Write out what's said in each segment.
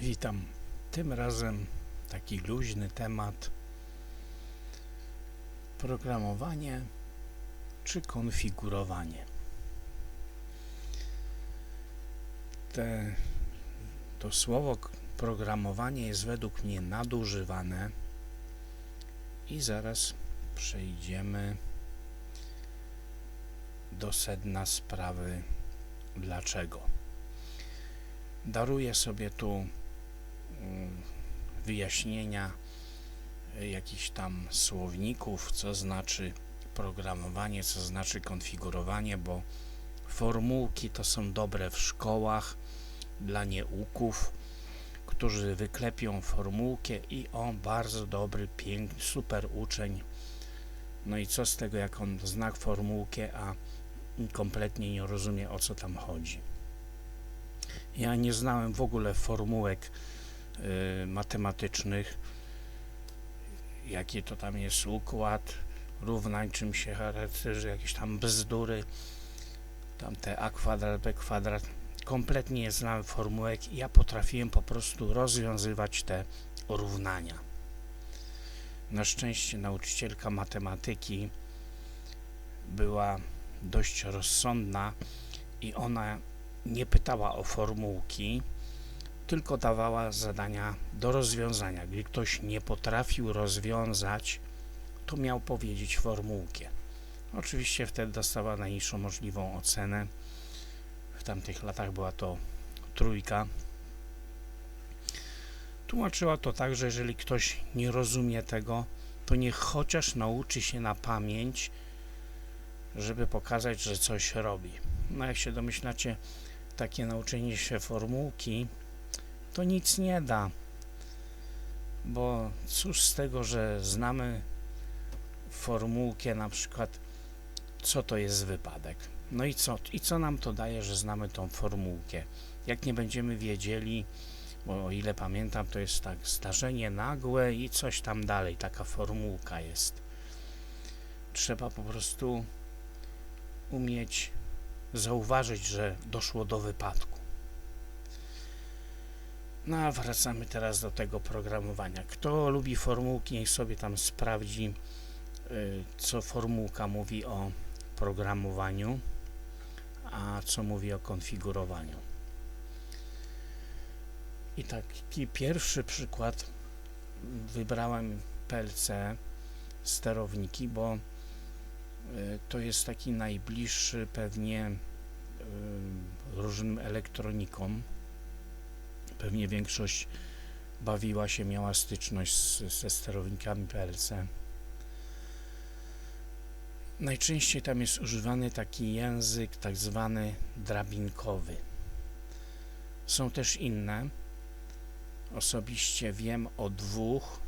Witam. Tym razem taki luźny temat programowanie czy konfigurowanie. Te, to słowo programowanie jest według mnie nadużywane i zaraz przejdziemy do sedna sprawy dlaczego. Daruję sobie tu wyjaśnienia y, jakichś tam słowników, co znaczy programowanie, co znaczy konfigurowanie, bo formułki to są dobre w szkołach dla nieuków, którzy wyklepią formułkę i o, bardzo dobry, piękny, super uczeń. No i co z tego, jak on zna formułkę, a kompletnie nie rozumie, o co tam chodzi. Ja nie znałem w ogóle formułek matematycznych, jaki to tam jest układ równań, czym się charakteryzuje, jakieś tam bzdury, tam te a kwadrat, b kwadrat. Kompletnie nie znałem formułek i ja potrafiłem po prostu rozwiązywać te równania. Na szczęście nauczycielka matematyki była dość rozsądna i ona nie pytała o formułki, tylko dawała zadania do rozwiązania. Gdy ktoś nie potrafił rozwiązać, to miał powiedzieć formułkę. Oczywiście wtedy dostała najniższą możliwą ocenę. W tamtych latach była to trójka. Tłumaczyła to tak, że jeżeli ktoś nie rozumie tego, to niech chociaż nauczy się na pamięć, żeby pokazać, że coś robi. No jak się domyślacie, takie nauczenie się formułki to nic nie da. Bo cóż z tego, że znamy formułkę na przykład, co to jest wypadek. No i co? I co nam to daje, że znamy tą formułkę? Jak nie będziemy wiedzieli, bo o ile pamiętam, to jest tak zdarzenie nagłe i coś tam dalej, taka formułka jest. Trzeba po prostu umieć zauważyć, że doszło do wypadku. No a wracamy teraz do tego programowania. Kto lubi formułki, niech sobie tam sprawdzi, y, co formułka mówi o programowaniu, a co mówi o konfigurowaniu. I taki pierwszy przykład wybrałem PLC sterowniki, bo y, to jest taki najbliższy pewnie y, różnym elektronikom. Pewnie większość bawiła się, miała styczność z, ze sterownikami PLC. Najczęściej tam jest używany taki język tak zwany drabinkowy. Są też inne. Osobiście wiem o dwóch.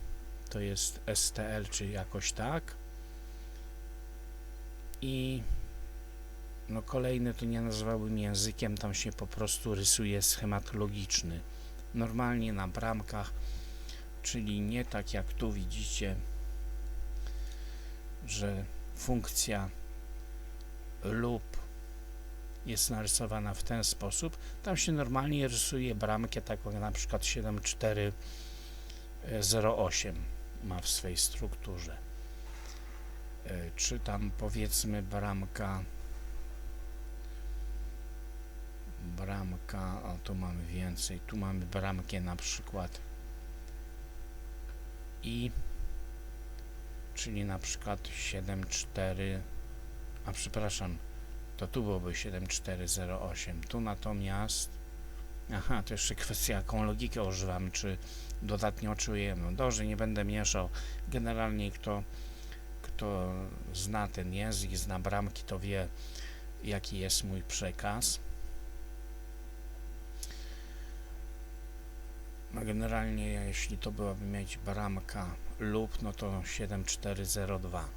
To jest STL, czy jakoś tak. I no kolejny to nie nazwałbym językiem, tam się po prostu rysuje schemat logiczny. Normalnie na bramkach, czyli nie tak jak tu widzicie, że funkcja lub jest narysowana w ten sposób. Tam się normalnie rysuje bramkę, taką jak na przykład 7408 ma w swej strukturze. E, Czy tam powiedzmy bramka bramka, o tu mamy więcej, tu mamy bramkę na przykład. I czyli na przykład 7,4 a przepraszam to tu byłoby 7408 tu natomiast aha, to jeszcze kwestia jaką logikę używamy, czy dodatnio czujemy, no dobrze, nie będę mieszał. Generalnie kto kto zna ten język, zna bramki, to wie jaki jest mój przekaz generalnie jeśli to byłaby mieć bramka lub, no to 7402.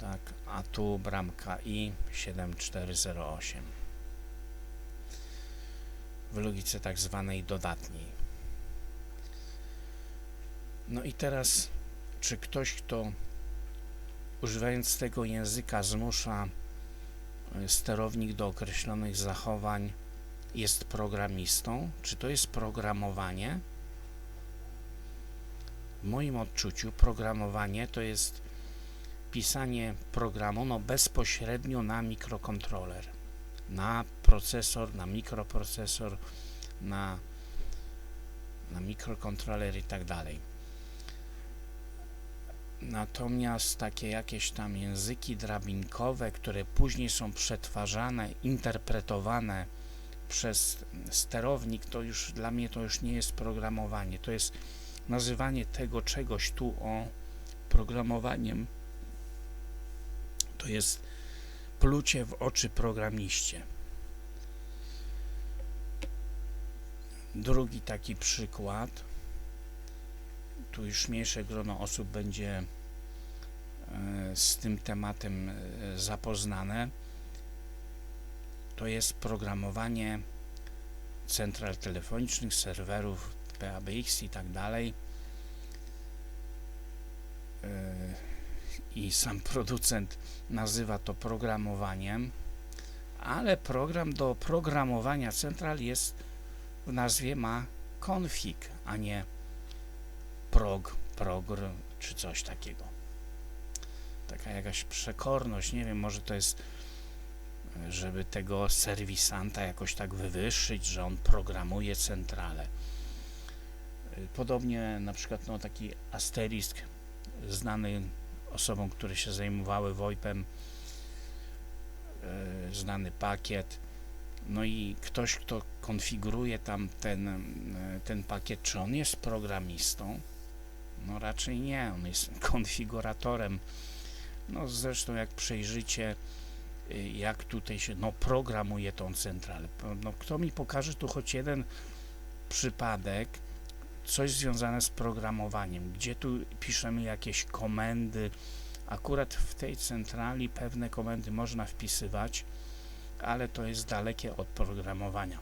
Tak, a tu bramka i 7408. W logice tak zwanej dodatniej. No i teraz, czy ktoś, kto używając tego języka zmusza e, sterownik do określonych zachowań, jest programistą, czy to jest programowanie. W moim odczuciu programowanie to jest pisanie programu no, bezpośrednio na mikrokontroler, na procesor, na mikroprocesor, na, na mikrokontroler i tak dalej. Natomiast takie jakieś tam języki drabinkowe, które później są przetwarzane, interpretowane przez sterownik, to już dla mnie to już nie jest programowanie, to jest nazywanie tego czegoś tu o programowaniem. To jest plucie w oczy programiście. Drugi taki przykład tu już mniejsze grono osób będzie e, z tym tematem e, zapoznane. To jest programowanie central telefonicznych, serwerów PABX i tak dalej. E, I sam producent nazywa to programowaniem, ale program do programowania central jest w nazwie ma config, a nie prog, progr czy coś takiego. Taka jakaś przekorność, nie wiem, może to jest żeby tego serwisanta jakoś tak wywyższyć, że on programuje centralę. Podobnie na przykład no, taki asterisk znany osobom, które się zajmowały VoIP-em, e, znany pakiet, no i ktoś, kto konfiguruje tam ten, e, ten pakiet, czy on jest programistą, no raczej nie, on jest konfiguratorem. No zresztą jak przejrzycie, jak tutaj się no, programuje tą centralę. No, kto mi pokaże tu choć jeden przypadek, coś związane z programowaniem, gdzie tu piszemy jakieś komendy. Akurat w tej centrali pewne komendy można wpisywać, ale to jest dalekie od programowania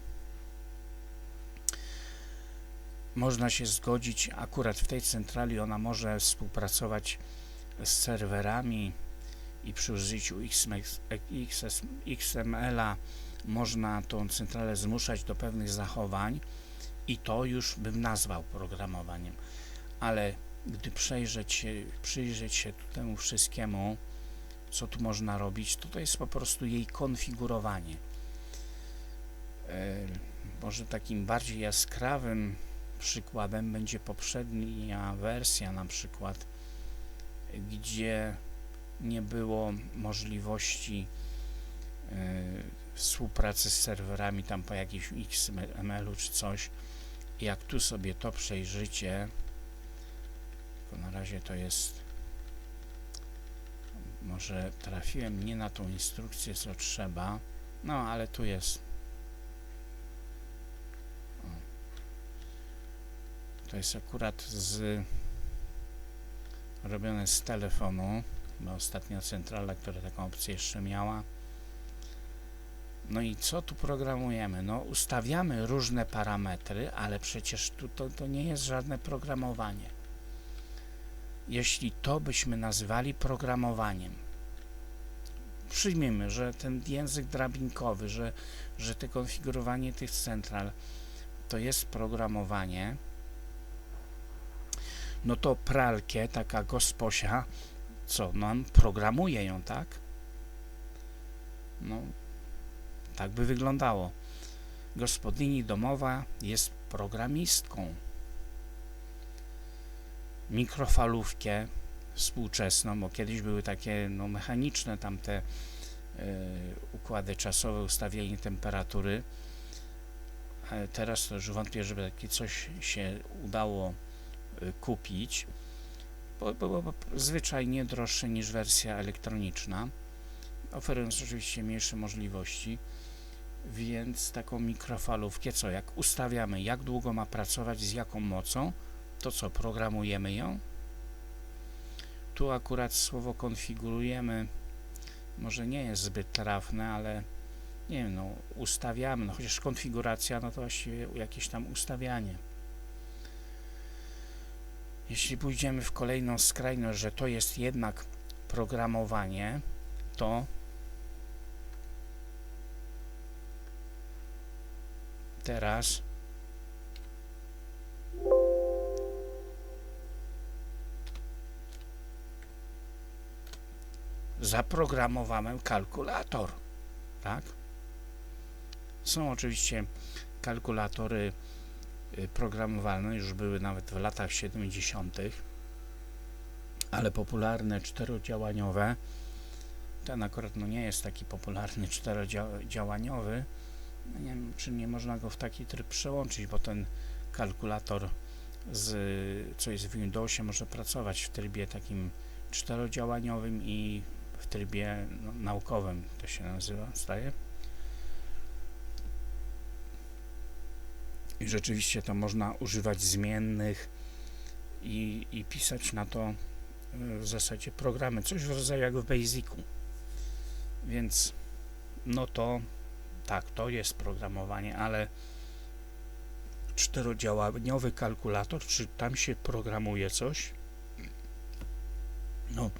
można się zgodzić, akurat w tej centrali ona może współpracować z serwerami i przy użyciu XML-a można tą centralę zmuszać do pewnych zachowań i to już bym nazwał programowaniem. Ale gdy przejrzeć się, przyjrzeć się temu wszystkiemu, co tu można robić, to to jest po prostu jej konfigurowanie. E, może takim bardziej jaskrawym przykładem będzie poprzednia wersja na przykład, gdzie nie było możliwości y, współpracy z serwerami tam po jakimś XML-u czy coś. Jak tu sobie to przejrzycie, na razie to jest może trafiłem nie na tą instrukcję co trzeba, no ale tu jest. To jest akurat z robione z telefonu, bo ostatnia centrala, która taką opcję jeszcze miała. No i co tu programujemy? No ustawiamy różne parametry, ale przecież tu to, to nie jest żadne programowanie. Jeśli to byśmy nazywali programowaniem, przyjmijmy, że ten język drabinkowy, że, że te konfigurowanie tych central to jest programowanie, no to pralkę, taka gosposia, co, no programuje ją, tak? No, tak by wyglądało. Gospodyni domowa jest programistką. Mikrofalówkę współczesną, bo kiedyś były takie no, mechaniczne tamte y, układy czasowe, ustawienie temperatury. teraz to już wątpię, żeby takie coś się udało Y, kupić, bo zwyczajnie droższe niż wersja elektroniczna, oferując oczywiście mniejsze możliwości, więc taką mikrofalówkę, co jak ustawiamy, jak długo ma pracować, z jaką mocą, to co, programujemy ją? Tu akurat słowo konfigurujemy może nie jest zbyt trafne, ale nie wiem, no ustawiamy, no chociaż konfiguracja, no to właściwie jakieś tam ustawianie. Jeśli pójdziemy w kolejną skrajność, że to jest jednak programowanie, to teraz zaprogramowałem kalkulator, tak? Są oczywiście kalkulatory programowalne, już były nawet w latach 70., ale popularne czterodziałaniowe, ten akurat no nie jest taki popularny czterodziałaniowy, no nie wiem, czy nie można go w taki tryb przełączyć, bo ten kalkulator z, co jest w Windowsie może pracować w trybie takim czterodziałaniowym i w trybie no, naukowym to się nazywa, staje. I rzeczywiście to można używać zmiennych i, i pisać na to e, w zasadzie programy, coś w rodzaju jak w Basicu. Więc no to tak, to jest programowanie, ale czterodziałaniowy kalkulator, czy tam się programuje coś? No,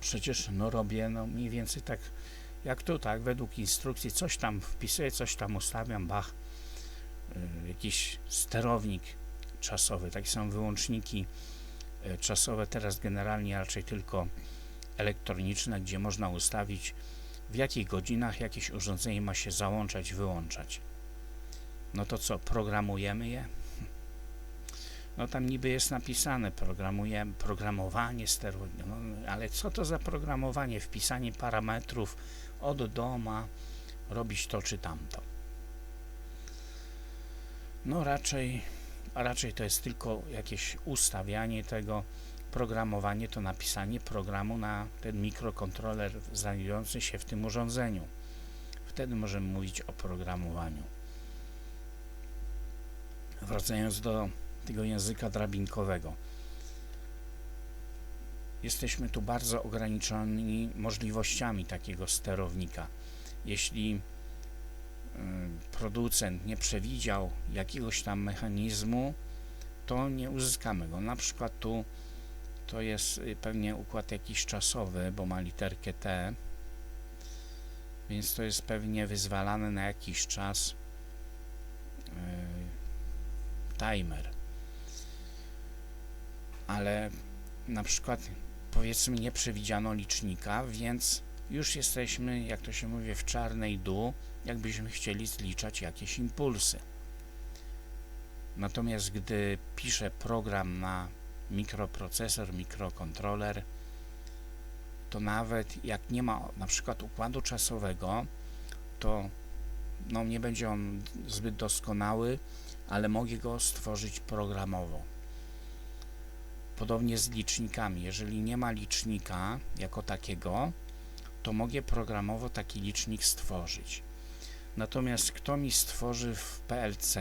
przecież no robię no mniej więcej tak jak tu, tak, według instrukcji coś tam wpisuję, coś tam ustawiam, bach, jakiś sterownik czasowy, takie są wyłączniki y, czasowe, teraz generalnie raczej tylko elektroniczne, gdzie można ustawić w jakich godzinach jakieś urządzenie ma się załączać, wyłączać. No to co, programujemy je? No tam niby jest napisane, programujemy, programowanie sterownika, no, ale co to za programowanie? Wpisanie parametrów od do ma robić to czy tamto. No raczej, raczej to jest tylko jakieś ustawianie tego, programowanie to napisanie programu na ten mikrokontroler znajdujący się w tym urządzeniu. Wtedy możemy mówić o programowaniu. Wracając do tego języka drabinkowego. Jesteśmy tu bardzo ograniczeni możliwościami takiego sterownika. Jeśli producent nie przewidział jakiegoś tam mechanizmu, to nie uzyskamy go. Na przykład tu to jest y, pewnie układ jakiś czasowy, bo ma literkę T, więc to jest pewnie wyzwalane na jakiś czas yy, timer. Ale na przykład powiedzmy nie przewidziano licznika, więc już jesteśmy, jak to się mówi, w czarnej dół, jakbyśmy chcieli zliczać jakieś impulsy. Natomiast gdy piszę program na mikroprocesor, mikrokontroler, to nawet jak nie ma na przykład układu czasowego, to no, nie będzie on zbyt doskonały, ale mogę go stworzyć programowo. Podobnie z licznikami. Jeżeli nie ma licznika jako takiego, to mogę programowo taki licznik stworzyć. Natomiast kto mi stworzy w PLC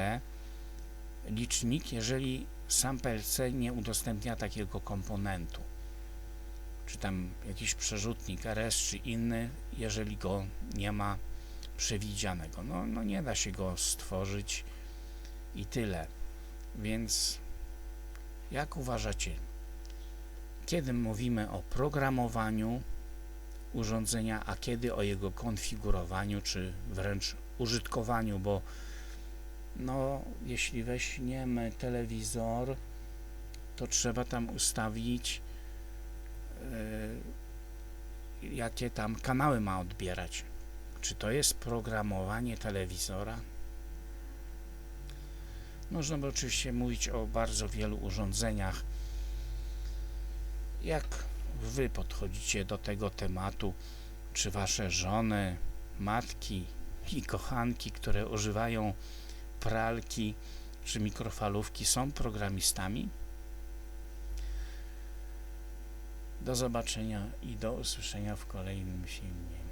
licznik, jeżeli sam PLC nie udostępnia takiego komponentu czy tam jakiś przerzutnik RS czy inny, jeżeli go nie ma przewidzianego. No, no nie da się go stworzyć i tyle. Więc jak uważacie, kiedy mówimy o programowaniu urządzenia, a kiedy o jego konfigurowaniu, czy wręcz użytkowaniu, bo no, jeśli weźmiemy telewizor, to trzeba tam ustawić yy, jakie tam kanały ma odbierać. Czy to jest programowanie telewizora? Można by oczywiście mówić o bardzo wielu urządzeniach. Jak Wy podchodzicie do tego tematu? Czy Wasze żony, matki i kochanki, które używają pralki czy mikrofalówki są programistami? Do zobaczenia i do usłyszenia w kolejnym filmie.